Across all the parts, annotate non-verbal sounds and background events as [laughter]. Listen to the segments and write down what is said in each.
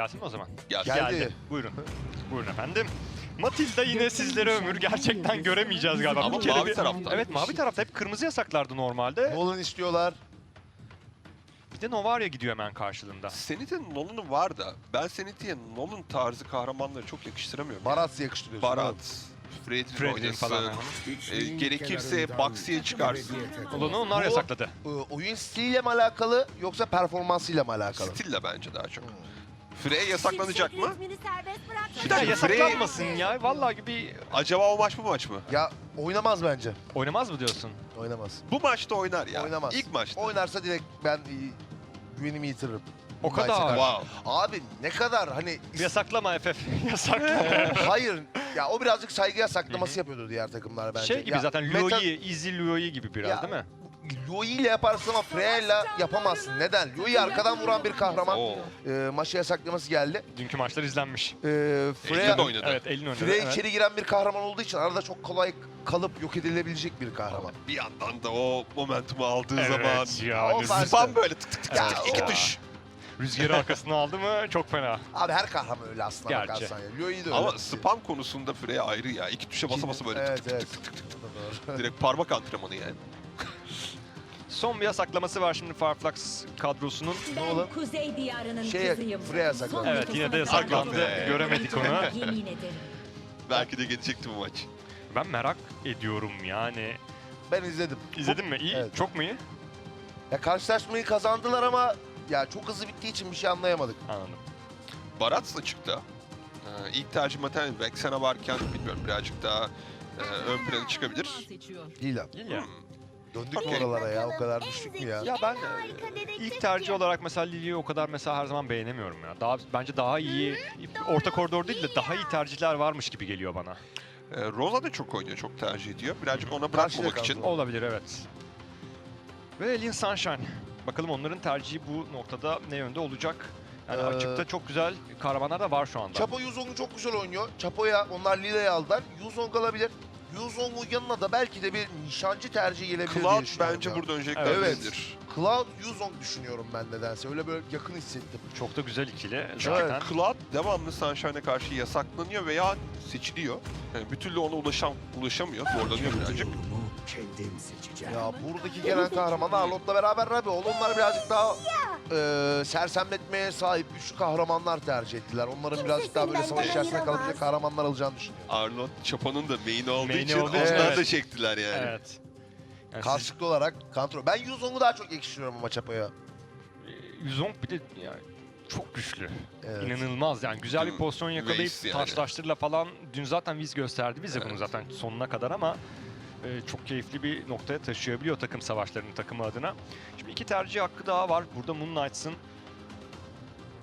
Gelsin mi o zaman? Gel. Geldi. Buyurun. Buyurun efendim. Matilda yine sizlere ömür gerçekten göremeyeceğiz galiba. Ama mavi bir- tarafta. Evet mavi tarafta hep kırmızı yasaklardı normalde. Nolan istiyorlar. Bir de Novaria gidiyor hemen karşılığında. Senit'in Nolan'ı var da ben Senit'e Nolan tarzı kahramanları çok yakıştıramıyorum. Barat yakıştırıyorsun. Barat, Fredrin Fredrin oynasın. falan. E, gerekirse Baxi'ye çıkarsın. Olanı onlar Bu- yasakladı. Ee, oyun stiliyle mi alakalı yoksa performansıyla mı alakalı? Stille bence daha çok. Frey yasaklanacak mı? Bir dakika, yasaklanmasın ya. Vallahi gibi Acaba o maç bu maç mı? Ya oynamaz bence. oynamaz mı diyorsun? Oynamaz. Bu maçta oynar ya. Oynamaz. İlk maçta. Oynarsa direkt ben e, güvenimi yitiririm. O kadar. Karşı. Wow. Abi ne kadar hani Yasaklama FF. [laughs] Yasaklama. [laughs] hayır ya o birazcık saygı yasaklaması yapıyordu diğer takımlar bence. şey gibi Ya, zaten meta- Luoyi, Easy Luoyi gibi biraz Ya, değil mi? Luoyi ile yaparsın ama Freya ile yapamazsın. Neden? Luoyi arkadan vuran bir kahraman. Oo. Ee, maçı yasaklaması geldi. Dünkü maçlar izlenmiş. Ee, Freya da oynadı. Evet elin oynadı. Freya evet. içeri giren bir kahraman olduğu için arada çok kolay kalıp yok edilebilecek bir kahraman. Bir yandan da o momentumu aldığı Evet zaman ya. O spam böyle tık tık tık Ya, tık iki o- tuş. Rüzgarı arkasına aldı mı çok fena. Abi her kahraman öyle aslında Gerçi. bakarsan ya. De öyle. Ama spam konusunda Freya ayrı ya. İki tuşa basa basa böyle Evet tık tık evet. tık tık tık. Direkt parmak antrenmanı yani. Son bir yasaklaması var şimdi Farflax kadrosunun. Ne olur? Ben Kuzey Diyarı'nın Şey, kızıyım. Freya yasaklandı. Son Evet yine de nefesime yasaklandı. be. Göremedik onu. Yemin ederim. Belki de gelecekti bu maç. Ben merak ediyorum yani. Ben izledim. İzledin mi? İyi. Evet. Çok mu iyi? Ya karşılaşmayı kazandılar ama ya çok hızlı bittiği için bir şey anlayamadık. Anladım. Barat da çıktı. Ee, ilk tercih zaten Vexen'a varken bilmiyorum birazcık daha e, ön plana çıkabilir. Değil abi. İyi ya. Hmm. Döndük mü oralara ya? O kadar düştük mü ya? Ya ben e, ilk tercih olarak mesela Lili'yi o kadar mesela her zaman beğenemiyorum ya. Daha bence daha iyi orta koridor değil de daha iyi tercihler varmış gibi geliyor bana. Ee, Rosa da çok oynuyor, çok tercih ediyor. Birazcık ona bırakmamak için. Olabilir evet. Ve Alien Sunshine. Bakalım onların tercihi bu noktada ne yönde olacak? Yani Ee, açıkta çok güzel kahramanlar da var şu anda. Chapo Yuzong'u çok güzel oynuyor. Chapo'ya onlar Lila'yı aldılar. Yuzong alabilir. Yuzong'un yanına da belki de bir nişancı tercihi gelebilir Cloud bence burada öncelikle Evet. alabilir. Cloud Yuzong düşünüyorum ben nedense. Öyle böyle yakın hissettim. Çok da güzel ikili. Çünkü Zaten Cloud devamlı Sunshine'e karşı yasaklanıyor veya seçiliyor. Yani bir türlü ona ulaşam, ulaşamıyor, zorlanıyor birazcık. Kendim seçeceğim. Ya buradaki gelen kahramanlar Arlot'la beraber Rabi onlar birazcık daha e, sersemletmeye sahip güçlü kahramanlar tercih ettiler. Onların birazcık daha böyle savaş içerisinde kalabilecek kahramanlar alacağını düşünüyorum. Arlott Chapa'nın da main'i olduğu Main'i için olduğu için onlar evet. da çektiler yani. evet. Yani siz- Karşılıklı olarak kontrol. Ben Yuzong'u daha çok yakıştırıyorum ama Chapo'ya. e, Yuzong bir de yani çok güçlü. Evet. İnanılmaz yani güzel bir Dün pozisyon yakalayıp yani. taşlaştırla falan dün zaten Viz gösterdi bize bunu zaten sonuna kadar ama e, çok keyifli bir noktaya taşıyabiliyor takım savaşlarının takımı adına. Şimdi iki tercih hakkı daha var. Burada Moon Knights'ın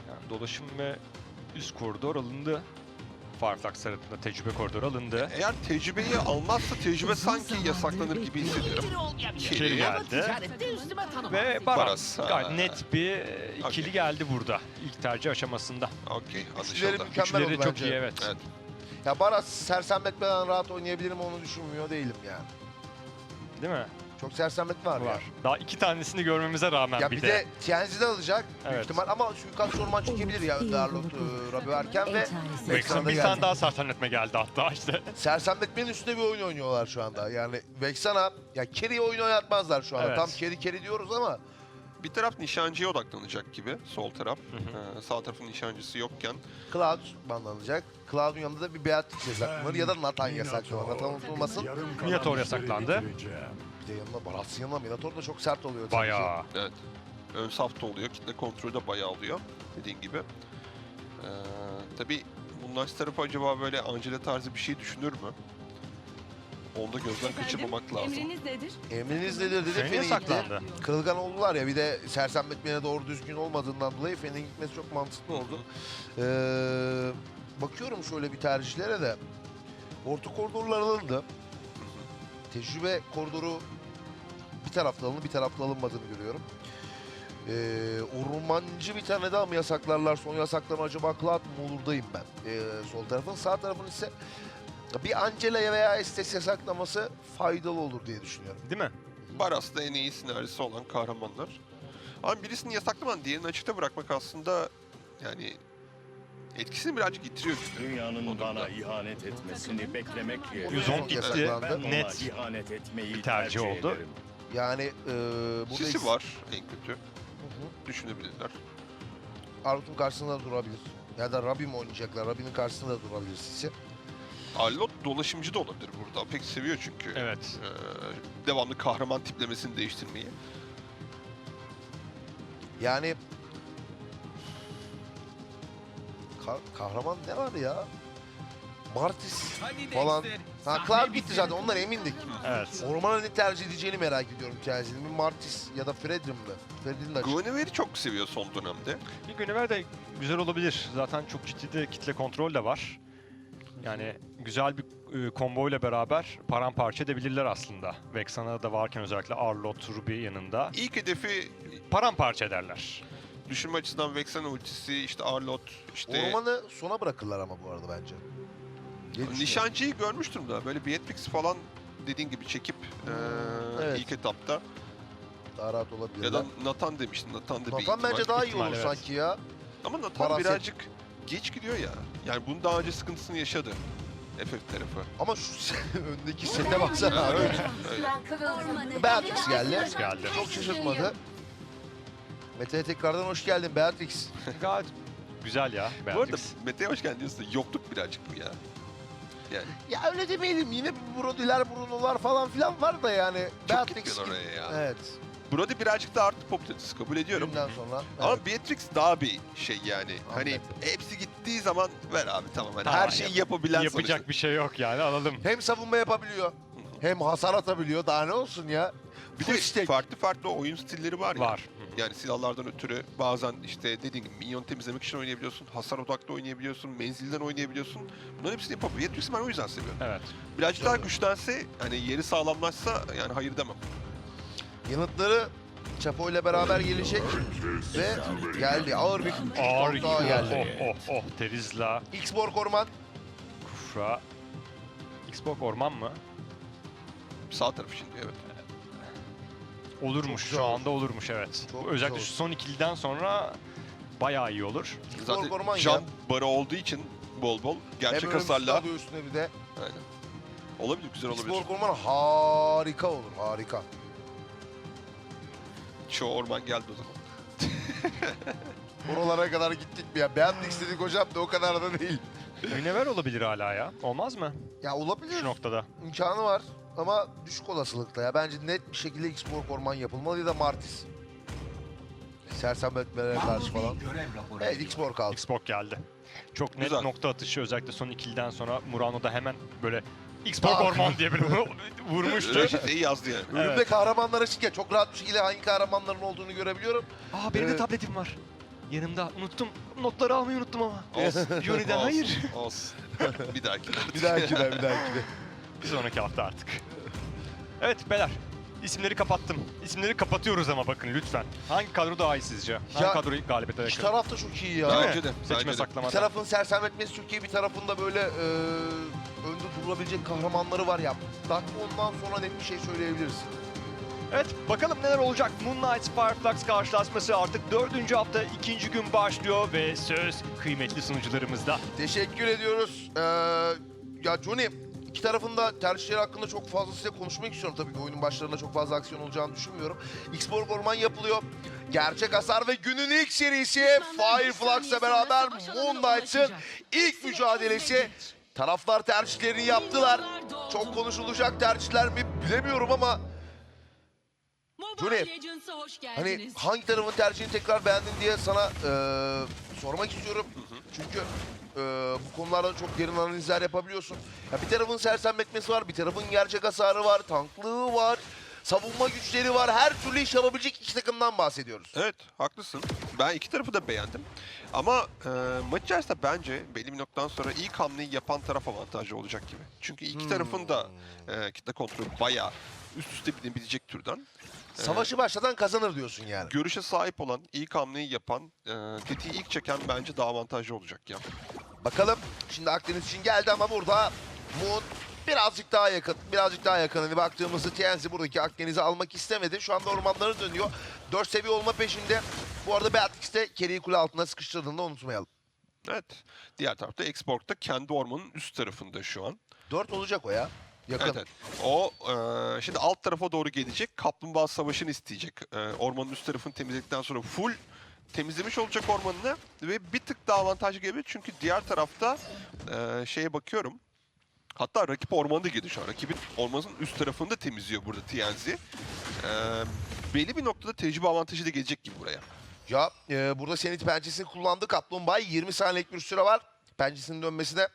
yani dolaşım ve üst koridor alındı. Fireflux tarafında tecrübe koridoru alındı. Eğer tecrübeyi almazsa tecrübe sanki yasaklanır gibi hissediyorum. İçeri geldi. Ve Baras, gayet net bir e, ikili Okey. geldi burada ilk tercih aşamasında. Okey, anlaşıldı. mükemmel Üçleri oldu çok bence. iyi evet. Evet. Ya Baras sersemletmeden rahat oynayabilirim onu düşünmüyor değilim yani. Değil mi? Çok sersemletme var, Var. ya. Daha iki tanesini görmemize rağmen Ya bir, bir de. de TNZ'de alacak büyük Evet. ihtimal ama suikast orman çekebilir ya önde Arlot e, Rabi varken ve Eczanesine Vex'in bir geldi. tane daha sersemletme geldi hatta işte. sersemletmenin üstünde bir oyun oynuyorlar şu anda. Yani Vexana ya Kerry'e oyun oynatmazlar şu anda. Evet. Tam Kerry Kerry diyoruz ama Bir taraf nişancıya odaklanacak gibi, sol taraf. hı. Ee, sağ tarafın nişancısı yokken. Cloud banlanacak. Cloud'un yanında da bir Beatrix yasaklanır ya da Nathan yasaklanır. Nathan unutulmasın. Minotaur yasaklandı. Bir de yanına Barats'ın yanına Minotaur da çok sert oluyor. tabii ki. Bayağı. Evet. Ön safta oluyor, kitle kontrolü de bayağı oluyor dediğin gibi. Ee, tabii bunlar tarafı acaba böyle Angela tarzı bir şey düşünür mü? Onu da gözden kaçırmamak lazım. Emriniz nedir? Emriniz nedir dedi Feni gitti. yasaklandı. Kırılgan oldular ya bir de sersemletmeye doğru düzgün olmadığından dolayı Fen'in gitmesi çok mantıklı oldu. Ee, bakıyorum şöyle bir tercihlere de. Orta koridorlar alındı. Tecrübe koridoru bir tarafta alındı, bir tarafta alınmadığını görüyorum. Ee, ormancı bir tane daha mı yasaklarlar? Son yasaklama acaba Cloud mu olurdayım ben. Ee, sol tarafın. Sağ tarafın ise bir Angela'ya veya Estes yasaklaması faydalı olur diye düşünüyorum. Değil mi? Baras da en iyi sinerjisi olan kahramanlar. Ama birisini yasaklaman diğerini açıkta bırakmak aslında yani etkisini birazcık yitiriyor gibi. Dünyanın bana ihanet etmesini beklemek yerine Yüzon Çok gitti. yasaklandı. ben ona Net ihanet etmeyi bir tercih oldu. ederim. Yani e, burada Sisi var en kötü. Hı hı. Düşünebilirler. Arlot'un karşısında durabilir. Ya da Rabi mi oynayacaklar? Rabi'nin karşısında da durabilir Sisi. Arlot dolaşımcı da olabilir burada. Pek seviyor çünkü. Evet. Ee, devamlı kahraman tiplemesini değiştirmeyi. Yani Ka- kahraman ne var ya? Martis falan. Ha Clark gitti zaten ondan emindik. Evet. Ormana ne tercih edeceğini merak ediyorum Chelsea'nin. Bir Martis ya da Fredrin mi? Fredrin de açık. Guinevere'i çok seviyor son dönemde. Bir Günever de güzel olabilir. Zaten çok ciddi de kitle kontrol de var. Yani güzel bir e, combo ile beraber paramparça edebilirler aslında. Vexana da varken özellikle Arlot, Ruby yanında. İlk hedefi Paramparça ederler. düşünme açısından Vexen ultisi, işte Arlot, işte Ormanı sona bırakırlar ama bu arada bence. Düşünüyorsun? nişancıyı görmüştüm da böyle Beatrix falan dediğin gibi çekip eee, evet. ilk etapta Daha rahat olabilir. ya da Nathan demiştin. Nathan da bir Nathan ihtimal. bence daha iyi ihtimal, olur evet. sanki ya. Ama Nathan Parasit. birazcık geç gidiyor ya. Yani bunun daha önce sıkıntısını yaşadı. FF tarafı. Ama şu [laughs] öndeki sete baksana abi. Öyle, öyle. Beatrix geldi. Geldi. Çok şaşırtmadı. Mete'ye tekrardan hoş geldin Beatrix. Gayet güzel ya. Bu arada Beatrix. Mete'ye hoş geldin diyorsun yokluk birazcık bu ya. Yani Ya öyle demeyelim yine Brody'ler, Bruno'lar falan filan var da yani. çok Beatrix oraya ya. Evet. Brody birazcık da artık popülaritesi kabul ediyorum. Günden sonra. Ama evet. Beatrix daha bir şey yani. Hani Anladım. hepsi gittiği zaman ver abi tamam. Hani Tamam, her şeyi yapabilen Yapacak sonuçta. bir şey yok yani alalım. Hem savunma yapabiliyor. Hem hasar atabiliyor. Daha ne olsun ya? Bir de stack. farklı farklı oyun stilleri var ya. Var. Yani silahlardan ötürü bazen işte dediğim gibi minyon temizlemek için oynayabiliyorsun, hasar odaklı oynayabiliyorsun, menzilden oynayabiliyorsun. Bunların hepsini yapabiliyor. Beatrix'i ben o yüzden seviyorum. Evet. Birazcık daha güçlense, hani yeri sağlamlaşsa yani hayır demem. Yanıtları Chapo ile beraber gelecek ve geldi. Ağır bir Ağır çok daha geldi. Oh oh oh. Terizla, X-Borg Orman. Kufra. Xbox orman mı? Sağ tarafı şimdi evet. Olurmuş Çok şu güzel anda olurmuş evet. Çok Özellikle güzel şu son ikiliden sonra bayağı iyi olur. X-Borg Orman Zaten ya. jump barı olduğu için bol bol gerçek Hem hasarla. alıyor üstüne bir de. Aynen. Olabilir, güzel olabilir. X-Borg Orman harika olur. Harika. Çoğu orman geldi o zaman. [laughs] Buralara kadar gittik mi ya? Beatrix dedik hocam da o kadar da değil. Günever olabilir hala ya. Olmaz mı? Ya olabilir. Şu noktada. İmkanı var ama düşük olasılıkta ya. Bence net bir şekilde X-Borg Orman yapılmalı ya da Martis. Sersemletmelere karşı falan. Evet X-Borg kaldı. Xbox geldi. Çok net Güzel. nokta atışı özellikle son ikiliden sonra Murano da hemen böyle Xbox Tak. orman diye bir [laughs] vurmuştu. Reşit iyi yazdı yani. Önümde Evet. kahramanlar açık ya. Çok rahat bir şekilde hangi kahramanların olduğunu görebiliyorum. Aa benim de Evet. tabletim var. Yanımda unuttum. Notları almayı unuttum ama. Olsun. [laughs] Johnny'den Olsun, hayır. [laughs] Olsun. bir dahaki. Bir dahakine bir dahakine. Bir sonraki hafta artık. Evet beyler. İsimleri kapattım. İsimleri kapatıyoruz ama bakın lütfen. Hangi kadro daha iyi sizce? Hangi Ya, kadro galibiyete İki yakın? taraf da çok iyi ya. Değil mi? Bence de. Seçme bence de. Bir saklamada. tarafın sersemletmesi çok iyi, bir tarafında böyle e, önde durabilecek kahramanları var ya. Dakika ondan sonra net bir şey söyleyebiliriz. Evet bakalım neler olacak. Moon Knight Fireflux karşılaşması artık dördüncü hafta ikinci gün başlıyor ve söz kıymetli sunucularımızda. Teşekkür ediyoruz. Ee, ya Johnny, iki tarafın da tercihleri hakkında çok fazla size konuşmak istiyorum. Tabii ki oyunun başlarında çok fazla aksiyon olacağını düşünmüyorum. X-Borg Orman yapılıyor. Gerçek hasar ve günün ilk serisi Fireflux'la beraber Moon Knight'ın ilk mücadelesi. Taraflar tercihlerini yaptılar. Çok konuşulacak tercihler mi bilemiyorum ama Johnny, hani hangi tarafın tercihini tekrar beğendin diye sana eee, sormak istiyorum. Çünkü eee, bu konularda çok derin analizler yapabiliyorsun. Ya bir tarafın sersemletmesi var, bir tarafın gerçek hasarı var, tanklığı var, savunma güçleri var. Her türlü iş yapabilecek iki takımdan bahsediyoruz. Evet haklısın. Ben iki tarafı da beğendim. Ama e, maç içerisinde bence belli bir noktadan sonra ilk hamleyi yapan taraf avantajlı olacak gibi. Çünkü iki tarafın da e, kitle kontrolü bayağı üst üste binebilecek türden. E, Savaşı başlatan kazanır diyorsun yani. görüşe sahip olan, ilk hamleyi yapan, e, tetiği ilk çeken bence daha avantajlı olacak ya. Bakalım şimdi Akdeniz için geldi ama burada Moon birazcık daha yakın. Birazcık daha yakın. Hani baktığımızda TNC buradaki Akdeniz'i almak istemedi. Şu anda ormanlara dönüyor. 4 seviye olma peşinde. Bu arada Beatrix de Kerry'i kule altına sıkıştırdığını da unutmayalım. Evet. Diğer tarafta Expork da kendi ormanın üst tarafında şu an. 4 olacak o ya. Yakın. Evet, evet. O e, şimdi alt tarafa doğru gelecek. Kaplumbağa savaşını isteyecek. E, ormanın üst tarafını temizledikten sonra full temizlemiş olacak ormanını ve bir tık daha avantajlı gelebilir. Çünkü diğer tarafta e, şeye bakıyorum. Hatta rakip ormanda da girdi şu an. Rakibin ormanın üst tarafını da temizliyor burada TNZ. E, belli bir noktada tecrübe avantajı da gelecek gibi buraya. Ya e, burada Senit pençesini kullandı. Kaplumbağa 20 saniyelik bir süre var. Pençesinin dönmesine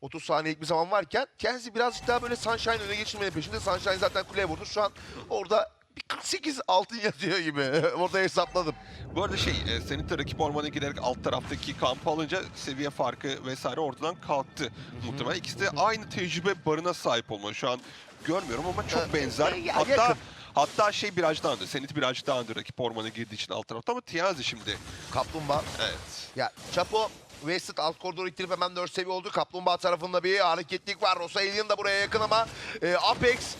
30 saniyelik bir zaman varken Kenzi birazcık daha böyle Sunshine öne geçirmenin peşinde. Sunshine zaten kuleye vurdu. Şu an orada bir 48 altın yazıyor gibi. [laughs] orada hesapladım. Bu arada şey, e, senin de rakip ormana girerek alt taraftaki kampı alınca seviye farkı vesaire ortadan kalktı muhtemelen. İkisi de aynı tecrübe barına sahip olma. Şu an görmüyorum ama çok benzer. hatta. Hatta şey birazcık daha önde. Senit birazcık daha önde rakip ormana girdiği için alt tarafta ama Tiazi şimdi. Kaplumbağa. Evet. Ya Chapo Wasted alt koridoru ittirip hemen 4 seviye oldu. Kaplumbağa tarafında bir hareketlik var. Rosa Alien da buraya yakın ama e, Apex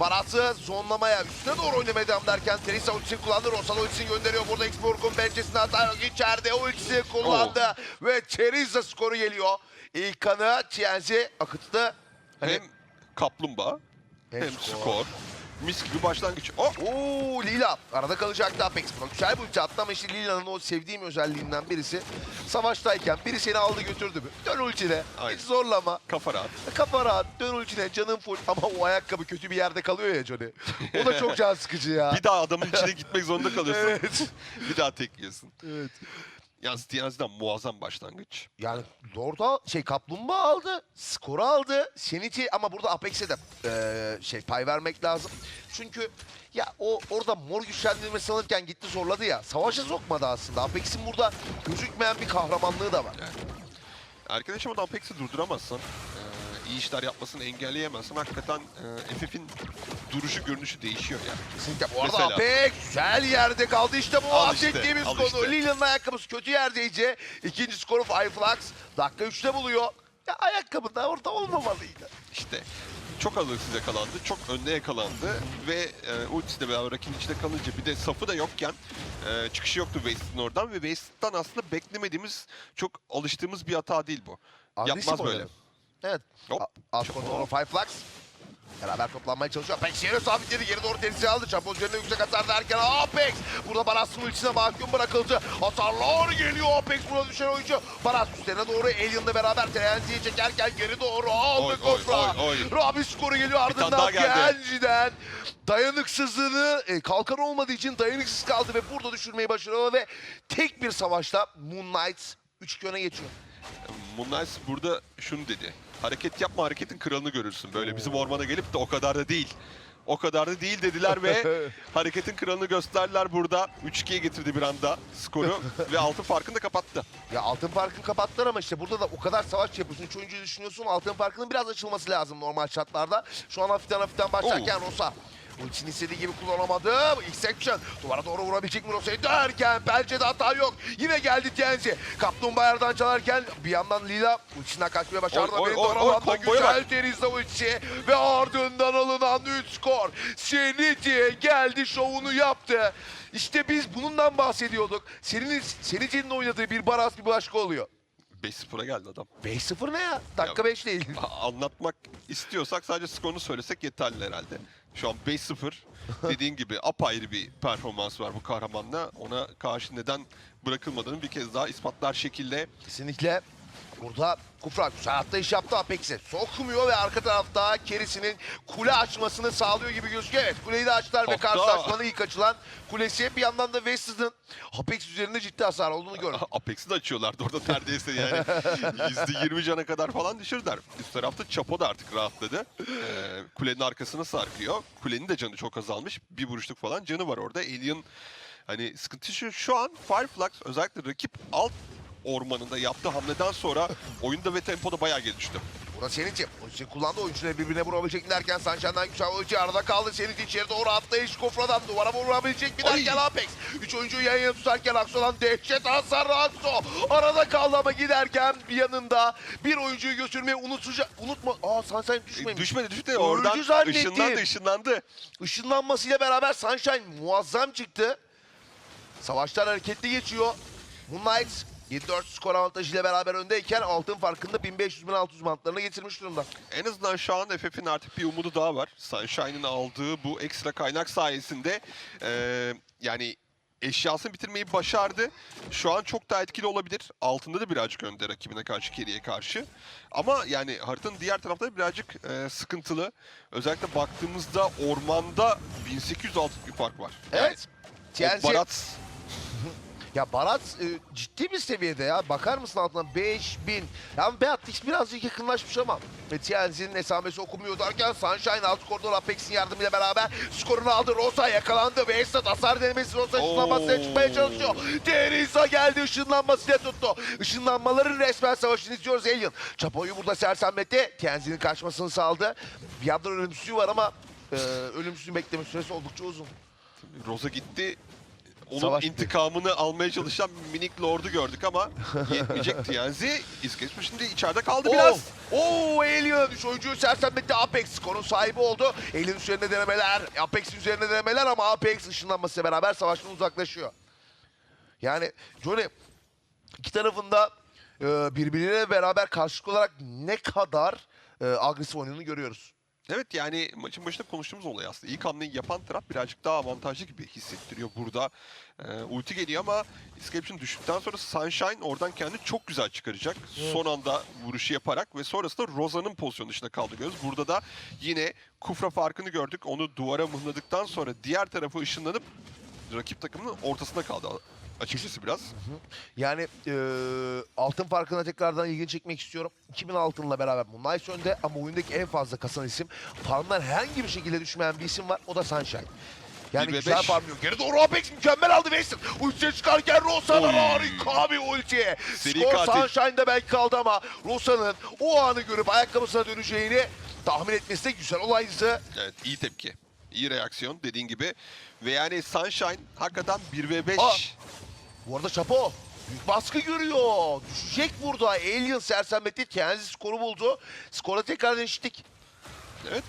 Barat'ı zonlamaya üstüne doğru oynamaya devam derken Teresa ultisini kullandı. Rosa da ultisini gönderiyor. Burada Xborg'un pençesine atar yok. İçeride ultisini kullandı. Ve Teresa skoru geliyor. İlk kanı TNZ akıttı. Hani- Hem kaplumbağa hem, skor. Mis gibi başlangıç. Oh! Oo Lila arada kalacaktı Apex Pro. Güzel bir ulti attı ama işte Lila'nın o sevdiğim özelliğinden birisi savaştayken biri seni aldı götürdü mü? Dön ultine. Aynen. Hiç zorlama. Kafa rahat. Kafa rahat. Dön ultine. Canın full. Ama o ayakkabı kötü bir yerde kalıyor ya Johnny. O da çok can sıkıcı ya. [laughs] Bir daha adamın içine gitmek zorunda [laughs] kalıyorsun. Evet. bir daha tekliyorsun. evet. Yalnız Tiazi'den muazzam başlangıç. Yani Lord'a şey kaplumbağa aldı, skoru aldı. Sanity ama burada Apex'e de eee, şey pay vermek lazım. Çünkü ya o orada mor güçlendirmesi alırken gitti zorladı ya. Savaşa sokmadı aslında. Apex'in burada gözükmeyen bir kahramanlığı da var. Arkadaşım adam Apex'i durduramazsan, e, iyi işler yapmasını engelleyemezsen hakikaten e, FF'in duruşu görünüşü değişiyor yani. Kesinlikle. Bu arada Mesela. Apex güzel yerde kaldı. İşte bu Al işte, bahsettiğimiz konu. işte. Lilian'ın ayakkabısı kötü yerdeydi. İkinci skoru Fireflux. Dakika 3'te buluyor. Ya ayakkabı da orada olmamalıydı. İşte çok alırsız yakalandı, çok önde yakalandı ve e, ultisiyle beraber rakibin içinde kalınca bir de safı da yokken e, çıkışı yoktu Wasted'in oradan ve Wasted'dan aslında beklemediğimiz, çok alıştığımız bir hata değil bu. Agresif Yapmaz böyle. oynadı. Evet. Hop. A- Alt koridora Fireflux. Beraber toplanmaya çalışıyor. Apex yere sabitledi. Geri doğru terisi aldı. Çapoz üzerine yüksek hasar derken Apex. Burada Baras'ın ultisine mahkum bırakıldı. Hasarlar geliyor Apex. Buna düşen oyuncu. Baras üstlerine doğru Alien'la beraber Trenzi'yi çekerken geri doğru aldı oy. Rabi skoru geliyor ardından. Genji'den. Dayanıksızlığını e, kalkan olmadığı için dayanıksız kaldı ve burada düşürmeyi başarıyor ve tek bir savaşta Moon Knight 3 öne geçiyor. Moonlight burada şunu dedi. Hareket yapma hareketin kralını görürsün. Böyle bizim ormana gelip de o kadar da değil. O kadar da değil dediler ve [laughs] hareketin kralını gösterdiler burada. 3-2'ye getirdi bir anda skoru [laughs] ve altın farkını da kapattı. Ya altın farkını kapattılar ama işte burada da o kadar savaş yapıyorsun. Üç oyuncuyu düşünüyorsun. Altın farkının biraz açılması lazım normal şartlarda. Şu an hafiften hafiften başlarken Rosa. Ultisini istediği gibi kullanamadı. X-Section duvara doğru vurabilecek mi Rosa'yı derken pençede hata yok. Yine geldi Tienzi. Kaplumbağa yerden çalarken bir yandan Lila ultisinden kaçmaya başardı. Oy, oy, oy, oy, komboya güzel. Teriz'de ultisi ve ardından alınan 3 skor. Seniti geldi şovunu yaptı. İşte biz bundan bahsediyorduk. Senin, Seniti'nin oynadığı bir baras bir başka oluyor. 5-0'a geldi adam. 5-0 ne ya? Dakika 5 değil. [laughs] Anlatmak istiyorsak sadece skorunu söylesek yeterli herhalde. Şu an 5-0. [laughs] Dediğin gibi apayrı bir performans var bu kahramanla. Ona karşı neden bırakılmadığını bir kez daha ispatlar şekilde. Kesinlikle burada Kufra güzel atlayış yaptı Apex'e. Sokmuyor ve arka tarafta Keris'inin kule açmasını sağlıyor gibi gözüküyor. Evet kuleyi de açtılar ve Hatta- karşılaşmanın ilk açılan kulesi. Bir yandan da Wested'ın Apex üzerinde ciddi hasar olduğunu gördük. [laughs] Apex'i de açıyorlardı orada neredeyse yani. [laughs] %20 cana kadar falan düşürdüler. Üst tarafta Chapo da artık rahatladı. Ee, kulenin arkasına sarkıyor. Kulenin de canı çok azalmış. Bir vuruşluk falan canı var orada. Alien hani sıkıntı şu, şu an Fireflux özellikle rakip alt ormanında yaptığı hamleden sonra [laughs] oyunda ve tempoda bayağı geri düştü. Burada Senit'i ultisini kullandı. Oyuncuları birbirine vurabilecek derken Sanchan'dan güzel ulti arada kaldı. Senit içeri doğru atlayış Kufra'dan duvara vurabilecek mi Ay. derken Apex. Üç oyuncuyu yan yana tutarken Akso'dan dehşet hasar Akso. Arada kaldı ama giderken bir yanında bir oyuncuyu götürmeyi unutacak. Unutma. Aa Sunshine E, düşmemiş. düşmedi düştü. Oradan zannettim. ışınlandı ışınlandı. Işınlanmasıyla beraber Sunshine muazzam çıktı. Savaşlar hareketli geçiyor. Moonlight 7-4 skor avantajıyla beraber öndeyken altın farkında 1500-1600 bantlarına getirmiş durumda. En azından şu an FF'in artık bir umudu daha var. Sunshine'ın aldığı bu ekstra kaynak sayesinde eee, yani eşyasını bitirmeyi başardı. Şu an çok daha etkili olabilir. Altında da birazcık önde rakibine karşı, Kerry'e karşı. Ama yani haritanın diğer tarafları birazcık eee, sıkıntılı. Özellikle baktığımızda ormanda 1800 altın bir fark var. Yani Evet. Barat Ya Barat e, ciddi bir seviyede ya. Bakar mısın altına 5000. Ya Beatrix birazcık yakınlaşmış ama ve TNZ'nin esamesi okunmuyor derken Sunshine alt koridor Apex'in yardımıyla beraber skorunu aldı. Rosa yakalandı ve Esat hasar denemesi Rosa ışınlanmasıyla çıkmaya çalışıyor. Deniza geldi ışınlanmasıyla tuttu. Işınlanmaların resmen savaşını izliyoruz Alien. Çapo'yu burada sersemletti. TNZ'nin kaçmasını sağladı. Bir yandan ölümsüzlüğü var ama e, ölümsüzlüğün bekleme süresi oldukça uzun. Rosa gitti. Onun Savaş intikamını almaya çalışan minik lord'u gördük ama [laughs] yetmeyecek TNZ. İskeçmiş şimdi içeride kaldı biraz. Oo Alien üç oyuncuyu sersemletti. Apex skorun sahibi oldu. Alien üzerine denemeler. Apex üzerine denemeler ama Apex ışınlanmasıyla beraber savaştan uzaklaşıyor. Yani Johnny iki tarafında e, birbirleriyle beraber karşılıklı olarak ne kadar e, agresif oynadığını görüyoruz. Evet yani maçın başında konuştuğumuz olay aslında. İlk hamleyi yapan taraf birazcık daha avantajlı gibi hissettiriyor burada. Ee, ulti geliyor ama Escaption düştükten sonra Sunshine oradan kendini çok güzel çıkaracak. Son anda vuruşu yaparak ve sonrasında Rosa'nın pozisyon dışında kaldı göz. Burada da yine Kufra farkını gördük. Onu duvara mıhladıktan sonra diğer tarafa ışınlanıp rakip takımının ortasında kaldı açıkçası biraz. Yani e, altın farkına tekrardan ilgini çekmek istiyorum. 2000 altınla beraber Moonlight önde ama oyundaki en fazla kasan isim. Farmdan herhangi bir şekilde düşmeyen bir isim var. O da Sunshine. Yani Bir ve güzel beş. farmlıyor. Geri doğru Apex mükemmel aldı Weston. Ultiye çıkarken Rosa'dan Oy. harika bir ulti. Seri Skor katil. Sunshine'da belki kaldı ama Rosa'nın o anı görüp ayakkabısına döneceğini tahmin etmesi de güzel olaydı. Evet iyi tepki. İyi reaksiyon dediğin gibi. Ve yani Sunshine hakikaten 1 ve 5. Aa. Bu arada Chapo büyük baskı görüyor. Düşecek burada. Alien sersemletti. Kendi skoru buldu. Skora tekrar eşittik. Evet.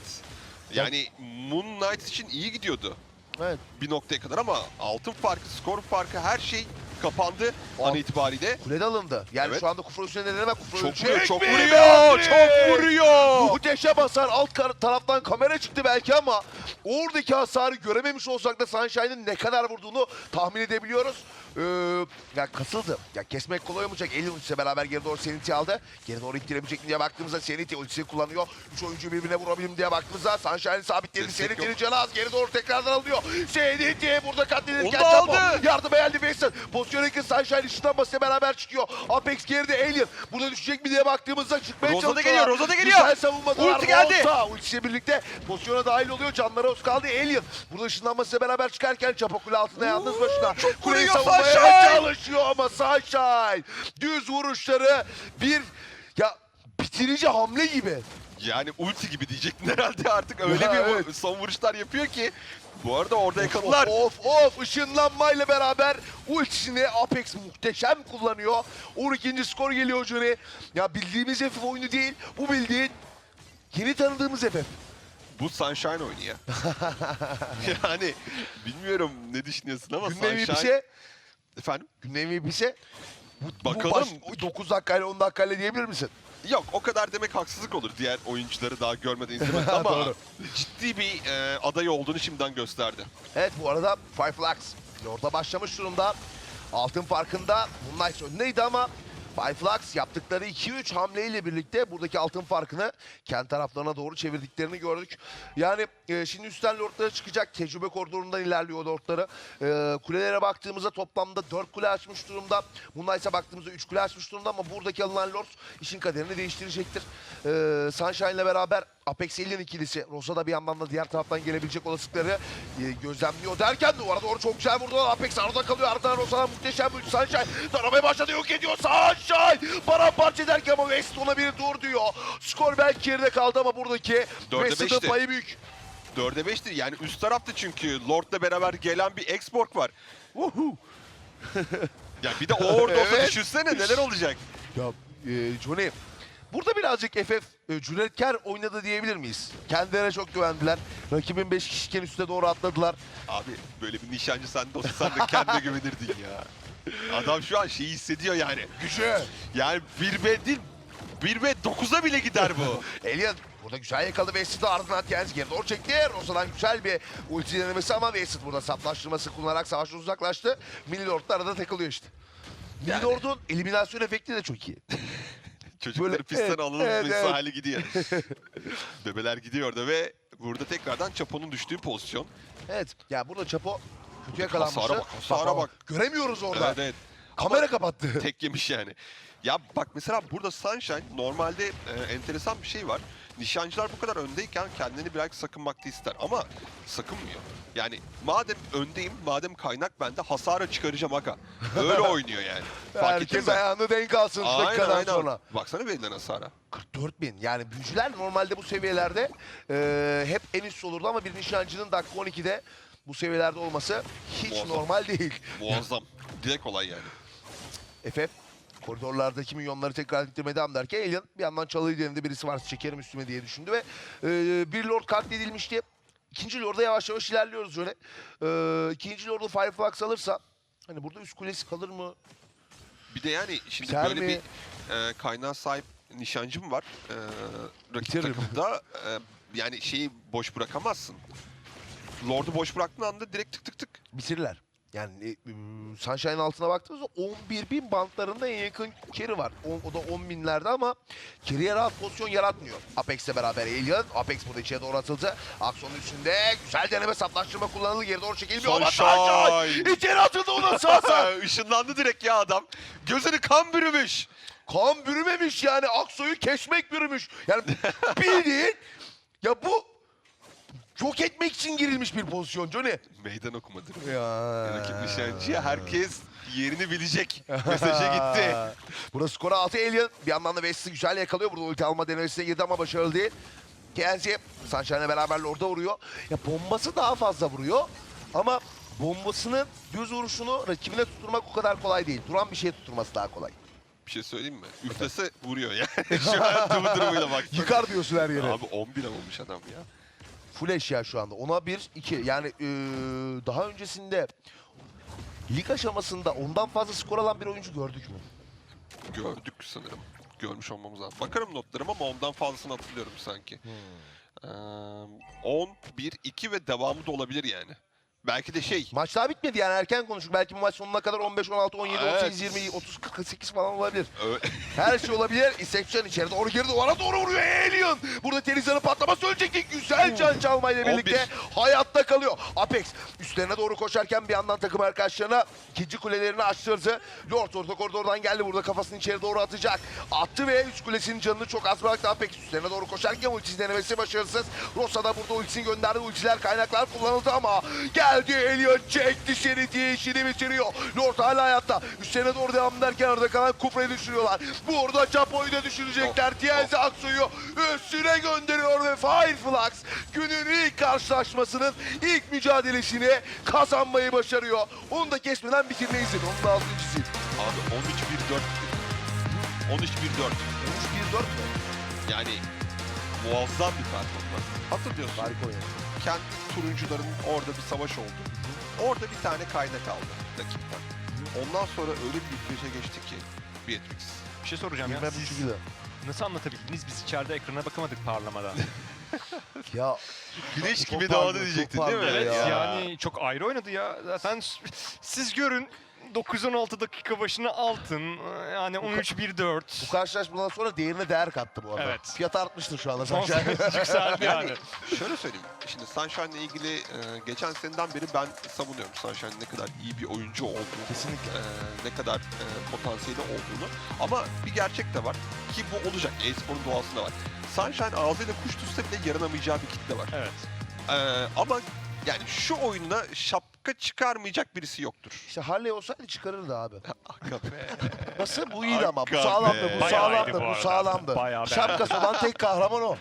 Yani Moon Knight için iyi gidiyordu Evet. bir noktaya kadar ama altın farkı, skor farkı her şey kapandı an itibariyle. Kulede alındı. Yani Evet. şu anda Kufra üstüne deneme. Kufra Çok ölecek vuruyor, çok vuruyor, Beatrix! çok vuruyor. Muhteşem hasar. Alt kar- taraftan kamera çıktı belki ama oradaki hasarı görememiş olsak da Sunshine'ın ne kadar vurduğunu tahmin edebiliyoruz. Ee, ya kasıldı. Ya kesmek kolay olmayacak. Elin ultisiyle beraber geri doğru Senit'i aldı. Geri doğru ittirebilecek mi diye baktığımızda Senit ultisini kullanıyor. Üç oyuncu birbirine vurabilir mi diye baktığımızda Sunshine'ı sabitledi. Senit'in canı az. Geri doğru tekrardan alıyor. Senit'i burada katledilirken da aldı. yardıma geldi Mason. Pozisyon yakın Sunshine ışınlanmasıyla beraber çıkıyor. Apex geride Alien. Burada düşecek mi diye baktığımızda çıkmaya Rosa da çalışıyorlar. geliyor, Rosa da geliyor. Güzel savunmadılar. Ulti geldi. Rosa ultisiyle birlikte pozisyona dahil oluyor. Canları az kaldı. Alien. Burada ışınlanmasıyla beraber çıkarken Çapa kule altında yalnız başına. çok Kuleyi savunmaya Sunshine. çalışıyor ama Sunshine. Düz vuruşları bir ya bitirici hamle gibi. Yani ulti gibi diyecektin herhalde artık öyle Ya, bir vu- evet. son vuruşlar yapıyor ki. Bu arada orada yakaladılar. Of of ışınlanmayla beraber ultisini Apex muhteşem kullanıyor. 12. skor geliyor Johnny. Ya bildiğimiz FF oyunu değil. Bu bildiğin yeni tanıdığımız FF. Bu Sunshine oyunu ya. [laughs] yani bilmiyorum ne düşünüyorsun ama Günün Sunshine... MVP'si, Efendim? günün MVP'si bu, Bakalım. Bu 9 dakikayla 10 dakikayla diyebilir misin? Yok o kadar demek haksızlık olur diğer oyuncuları daha görmeden izlemeden [laughs] ama Doğru. ciddi bir e, aday olduğunu şimdiden gösterdi. Evet bu arada Five Flags Lord'a başlamış durumda. Altın farkında Moonlight önündeydi ama Five Flags yaptıkları 2-3 hamleyle birlikte buradaki altın farkını kendi taraflarına doğru çevirdiklerini gördük. Yani e, şimdi üstten lordlara çıkacak. Tecrübe koridorundan ilerliyor lordları. E, kulelere baktığımızda toplamda 4 kule açmış durumda. Moonlight'a baktığımızda 3 kule açmış durumda ama buradaki alınan lord işin kaderini değiştirecektir. E, Sunshine'la beraber Apex Alien ikilisi. Rosa da bir yandan da diğer taraftan gelebilecek olasılıkları e, gözlemliyor derken duvara doğru çok güzel vurdular. Apex arada kalıyor. Ardından Rosa'dan muhteşem bir Sunshine. Taramaya başladı yok ediyor. Sunshine! Paramparça ederken ama West ona bir dur diyor. Skor belki geride kaldı ama buradaki beşti. payı büyük. 4'e 5'tir yani üst tarafta çünkü Lord'la beraber gelen bir export var. Woohoo! [laughs] Ya bir de o orada olsa Evet. düşünsene neler olacak. Ya e, Johnny Burada birazcık FF e, cüretkar oynadı diyebilir miyiz? Kendilerine çok güvendiler. Rakibin 5 kişiken üste doğru atladılar. Abi böyle bir nişancı sen de olsa sen de kendine [laughs] güvenirdin ya. Adam şu an şeyi hissediyor yani. Gücü. Yani 1B değil 1B 9'a bile gider bu. [laughs] Alien burada güzel yakaladı Vested ardından Tienz geri doğru çekti. Rosa'dan güzel bir ulti denemesi ama Vested burada saplaştırması kullanarak savaştan uzaklaştı. Mini Lord da arada takılıyor işte. Yani- Lord'un eliminasyon efekti de çok iyi. [laughs] Çocukları Böyle- pistten evet, alalım evet, evet, hali gidiyor. [laughs] Bebeler gidiyor da ve burada tekrardan Chapo'nun düştüğü pozisyon. Evet ya burada Chapo kötü Hasara yakalanmıştı. bak, hasara bak. Göremiyoruz orada. Evet evet. Kamera kapattı. [laughs] Tek yemiş yani. Ya bak mesela burada Sunshine normalde e, enteresan bir şey var. Nişancılar bu kadar öndeyken kendini biraz sakınmakta ister ama sakınmıyor. Yani madem öndeyim, madem kaynak bende hasara çıkaracağım aga. Öyle [laughs] oynuyor yani. Fark Herkes mi? ayağını denk alsın şu dakikadan sonra. Baksana verilen hasara. 44 bin. Yani büyücüler normalde bu seviyelerde e, hep en üst olurdu ama bir nişancının dakika 12'de bu seviyelerde olması hiç Muazzam. normal değil. Muazzam. Direkt olay yani. Efe koridorlardaki milyonları tekrar ittirmeye devam derken Alien bir yandan çalı liderinde birisi varsa çekerim üstüme diye düşündü ve e, bir lord katledilmişti. İkinci lorda yavaş yavaş ilerliyoruz öyle. E, ikinci lordu Fireflux alırsa hani burada üst kulesi kalır mı? Bir de yani şimdi Biter böyle mi? bir e, kaynağa sahip nişancım var. E, rakip Bitiririm. takımda e, yani şeyi boş bırakamazsın. Lord'u boş bıraktığın anda direkt tık tık tık. Bitirirler. Yani e, ım, Sunshine altına baktığımızda 11 bin bantlarında en yakın carry var. O, o da 10 binlerde ama carry'e rahat pozisyon yaratmıyor. Apex'le beraber Alien. Apex burada içeri doğru atıldı. Aksonun üstünde güzel deneme saplaştırma kullanıldı. Geri doğru çekilmiyor ama Sunshine! İçeri atıldı o da sağ sağ. [laughs] Işınlandı direkt ya adam. Gözünü kan bürümüş. kan bürümemiş yani Aksoy'u keşmek bürümüş. Yani [laughs] bildiğin ya bu yok etmek için girilmiş bir pozisyon Johnny. Meydan okumadır. Ya. Rakip nişancıya herkes yerini bilecek. Mesajı gitti. [laughs] Burası skora 6 Alien. Bir yandan da West'i güzel yakalıyor. Burada ulti alma denemesine girdi ama başarılı değil. Kenzie Sunshine'le beraber orada vuruyor. Ya bombası daha fazla vuruyor. Ama bombasının düz vuruşunu rakibine tutturmak o kadar kolay değil. Duran bir şeye tutturması daha kolay. Bir şey söyleyeyim mi? Üflese vuruyor yani. [laughs] Şu an durumu durumuyla bak. Yıkar diyorsun her yere. Abi 11 olmuş adam ya. Full eşya şu anda. Ona bir, iki. Yani eee, daha öncesinde lig aşamasında ondan fazla skor alan bir oyuncu gördük mü? Gördük sanırım. Görmüş olmamız lazım. Bakarım notlarıma ama ondan fazlasını hatırlıyorum sanki. Ee, 10, 1, 2 ve devamı da olabilir yani. Belki de şey. Maç daha bitmedi yani erken konuştuk. Belki bu maç sonuna kadar 15, 16, 17, Evet. 18, 20, 30, 48 falan olabilir. ö- Her şey olabilir. Inception içeri doğru girdi. Duvara doğru vuruyor Alien. Burada Teriza'nın patlaması ölecek. Güzel can çalmayla birlikte 11. hayatta kalıyor. Apex üstlerine doğru koşarken bir yandan takım arkadaşlarına ikinci kulelerini açtırdı. Lord orta koridordan geldi. Burada kafasını içeri doğru atacak. Attı ve üst kulesinin canını çok az bıraktı. Apex üstlerine doğru koşarken ultisi denemesi başarısız. Rosa da burada ultisini gönderdi. Ultiler kaynaklar kullanıldı ama geldi Alien çekti şeridi işini bitiriyor. Lord hala hayatta. Üstlerine doğru devam ederken arada kalan Kupra'yı düşürüyorlar. Burada Chapo'yu da düşürecekler. Tienzi Aksu'yu üstüne gönderiyor ve Fireflux günün ilk karşılaşmasının ilk mücadelesini kazanmayı başarıyor. Onu da kesmeden bitirmeyi izin. Onun da altıncısı. Abi 13, 1, 4. 13, 1, 4. 13-1-4 mü? Yani muazzam bir performans. Hatırlıyorsun. Harika oynadı. Kendi turuncuların orada bir savaş oldu. Orada bir tane kaynak aldı rakipten. Ondan sonra öyle bir yükleşe geçti ki Beatrix. Bir şey soracağım ya. 20 Siz yılı. nasıl anlatabildiniz? Biz içeride ekrana bakamadık parlamada. [laughs] Ya Güneş gibi çok diyecektin değil mi? evet ya. yani çok ayrı oynadı ya. Zaten siz görün 9-16 dakika başına altın. Yani 13-1-4. bu karşılaşmadan sonra değerine değer kattı bu arada. Evet. Fiyat artmıştır şu anda. Sunshine. yükseldi [laughs] yani. Şöyle söyleyeyim. Şimdi Sunshine'la ilgili e, geçen seneden beri ben savunuyorum Sunshine'ın ne kadar iyi bir oyuncu olduğunu. Kesinlikle. e, ne kadar e, potansiyeli olduğunu. Ama bir gerçek de var ki bu olacak. E-sporun doğasında var. Sunshine ağzıyla kuş tutsa bile yaranamayacağı bir kitle var. Evet. E, ama yani şu oyununa şapka çıkarmayacak birisi yoktur. İşte Harley olsaydı çıkarırdı abi. [laughs] Nasıl? Bu iyiydi ama. Bu Hakikaten. sağlamdı. Bu Bayağı iyiydi sağlamdı. bu Bu arada. sağlamdı. Bayağı Şapkası olan tek kahraman o.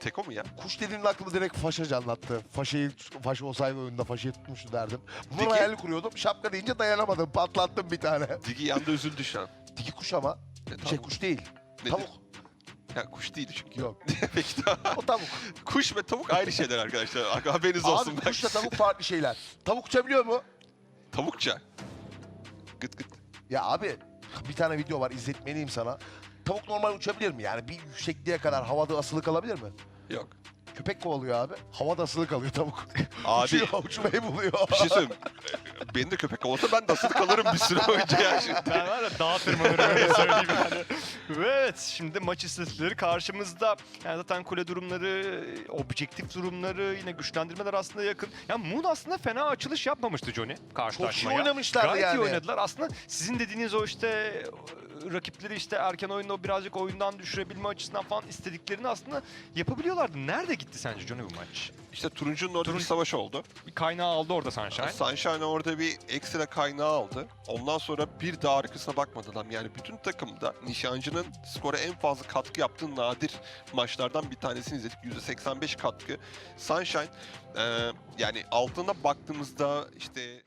Teko mu ya? Kuş dediğin aklıma direkt faşa canlattı. Faşayı, faşa olsaydı oyunda faşayı tutmuştu derdim. Bunun Peki. hayalini kuruyordum. Şapka deyince dayanamadım. Patlattım bir tane. Digi yanda üzüldü şu an. Diki kuş ama. E, Şey tamam. kuş değil. Nedir? Tavuk. Ya kuş değil çünkü. Yok. [laughs] Peki tamam. O tavuk. Kuş ve tavuk ayrı şeyler arkadaşlar. Haberiniz olsun. Abi bak. kuşla tavuk farklı şeyler. Tavuk uçabiliyor mu? Tavukça. gıt gıt. Ya abi bir tane video var izletmeliyim sana. Tavuk normal uçabilir mi? Yani bir yüksekliğe kadar havada asılı kalabilir mi? Yok. Köpek kovalıyor abi. Havada asılı kalıyor tavuk. [laughs] Abi Uçuyor, uçmayı buluyor. bir şey söyleyeyim. Beni de köpek olsa ben de asılı kalırım bir süre önce ya şimdi. [laughs] Ben var ya dağa tırmanırım öyle söyleyeyim yani. Ve evet şimdi maç istatistikleri karşımızda. Yani zaten kule durumları, objektif durumları, yine güçlendirmeler aslında yakın. Ya Moon aslında fena açılış yapmamıştı Johnny Çok iyi karşılaşmaya. oynamışlardı Gayet yani. iyi oynadılar. Aslında sizin dediğiniz o işte e, rakipleri işte erken oyunda o birazcık oyundan düşürebilme açısından falan istediklerini aslında yapabiliyorlardı. Nerede gitti sence Johnny bu maç? İşte turuncunun orada bir Turuncu- savaş oldu. Bir kaynağı aldı orada Sunshine. Sunshine orada bir ekstra kaynağı aldı. Ondan sonra bir daha arkasına bakmadı adam. Yani bütün takımda nişancının skora en fazla katkı yaptığı nadir maçlardan bir tanesini izledik. %85 katkı. Sunshine eee, yani altına baktığımızda işte